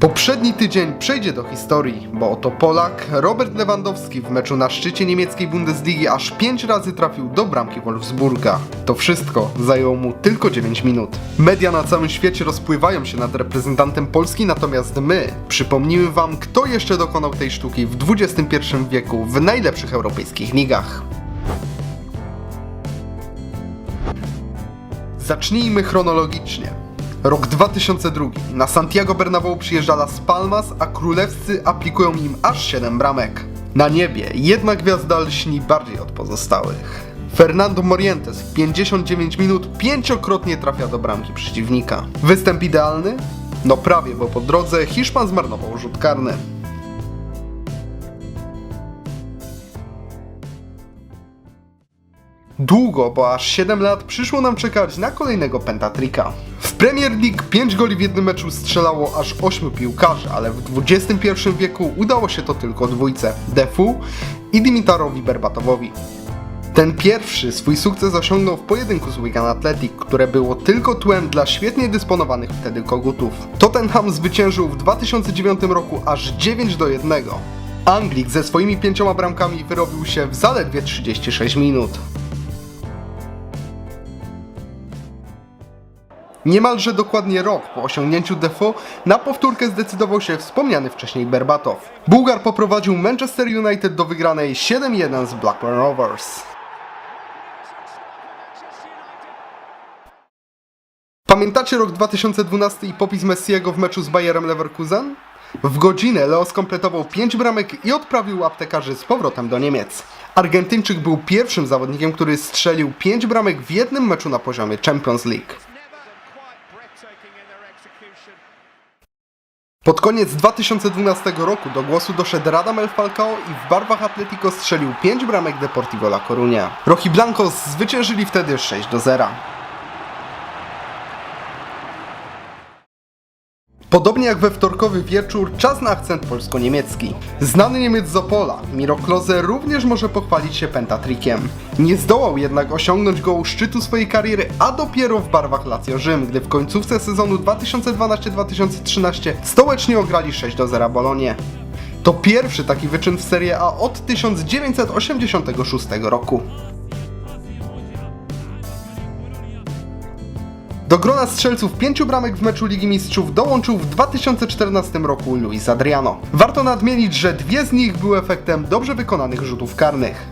Poprzedni tydzień przejdzie do historii, bo oto Polak Robert Lewandowski w meczu na szczycie niemieckiej Bundesligi aż 5 razy trafił do bramki Wolfsburga. To wszystko zajęło mu tylko 9 minut. Media na całym świecie rozpływają się nad reprezentantem Polski, natomiast my przypomnimy wam, kto jeszcze dokonał tej sztuki w XXI wieku w najlepszych europejskich ligach. Zacznijmy chronologicznie. Rok 2002. Na Santiago Bernabéu przyjeżdża Las Palmas, a królewscy aplikują im aż 7 bramek. Na niebie jedna gwiazda lśni bardziej od pozostałych. Fernando Morientes w 59 minut pięciokrotnie trafia do bramki przeciwnika. Występ idealny? No prawie, bo po drodze Hiszpan zmarnował rzut karny. Długo, bo aż 7 lat przyszło nam czekać na kolejnego pentatrika. W Premier League 5 goli w jednym meczu strzelało aż 8 piłkarzy, ale w XXI wieku udało się to tylko dwójce Defu i Dimitarowi Berbatowowi. Ten pierwszy swój sukces osiągnął w pojedynku z Wigan Athletic, które było tylko tłem dla świetnie dysponowanych wtedy kogutów. Tottenham zwyciężył w 2009 roku aż 9 do 1. Anglik ze swoimi pięcioma bramkami wyrobił się w zaledwie 36 minut. Niemalże dokładnie rok po osiągnięciu Defoe na powtórkę zdecydował się wspomniany wcześniej Berbatow. Bułgar poprowadził Manchester United do wygranej 7-1 z Blackburn Rovers. Pamiętacie rok 2012 i popis Messiego w meczu z Bayerem Leverkusen? W godzinę Leo skompletował 5 bramek i odprawił aptekarzy z powrotem do Niemiec. Argentyńczyk był pierwszym zawodnikiem, który strzelił 5 bramek w jednym meczu na poziomie Champions League. Pod koniec 2012 roku do głosu doszedł Radamel Falcao i w barwach Atletico strzelił 5 bramek Deportivo La Coruña. Rojiblancos zwyciężyli wtedy 6 do 0. Podobnie jak we wtorkowy wieczór, czas na akcent polsko-niemiecki. Znany Niemiec z Opola, Miro Klose również może pochwalić się pentatrikiem. Nie zdołał jednak osiągnąć go u szczytu swojej kariery, a dopiero w barwach Lazio Rzym, gdy w końcówce sezonu 2012-2013 stołeczni ograli 6 do 0 Bolonię. To pierwszy taki wyczyn w Serie A od 1986 roku. Do grona strzelców pięciu bramek w meczu Ligi Mistrzów dołączył w 2014 roku Luis Adriano. Warto nadmienić, że dwie z nich były efektem dobrze wykonanych rzutów karnych.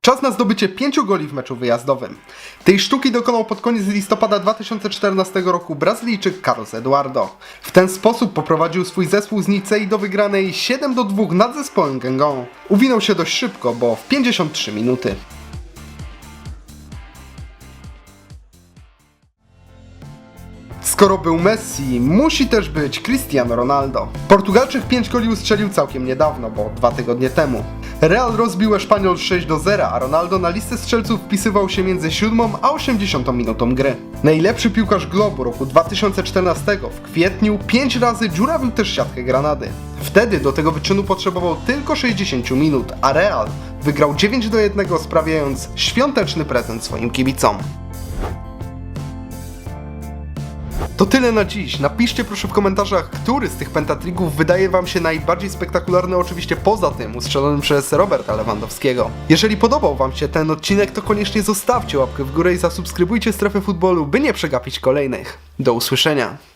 Czas na zdobycie pięciu goli w meczu wyjazdowym. Tej sztuki dokonał pod koniec listopada 2014 roku Brazylijczyk Carlos Eduardo. W ten sposób poprowadził swój zespół z Nicei do wygranej 7 do 2 nad zespołem Gengon. Uwinął się dość szybko, bo w 53 minuty. Skoro był Messi, musi też być Cristiano Ronaldo. Portugalczyk 5 goli ustrzelił całkiem niedawno, bo dwa tygodnie temu. Real rozbił Espanyol 6 do 0, a Ronaldo na listę strzelców wpisywał się między 7 a 80 minutą gry. Najlepszy piłkarz Globu roku 2014 w kwietniu 5 razy dziurawił też siatkę Granady. Wtedy do tego wyczynu potrzebował tylko 60 minut, a Real wygrał 9 do 1 sprawiając świąteczny prezent swoim kibicom. To tyle na dziś. Napiszcie proszę w komentarzach, który z tych pentatrików wydaje wam się najbardziej spektakularny, oczywiście poza tym ustrzelonym przez Roberta Lewandowskiego. Jeżeli podobał wam się ten odcinek, to koniecznie zostawcie łapkę w górę i zasubskrybujcie strefę futbolu, by nie przegapić kolejnych. Do usłyszenia.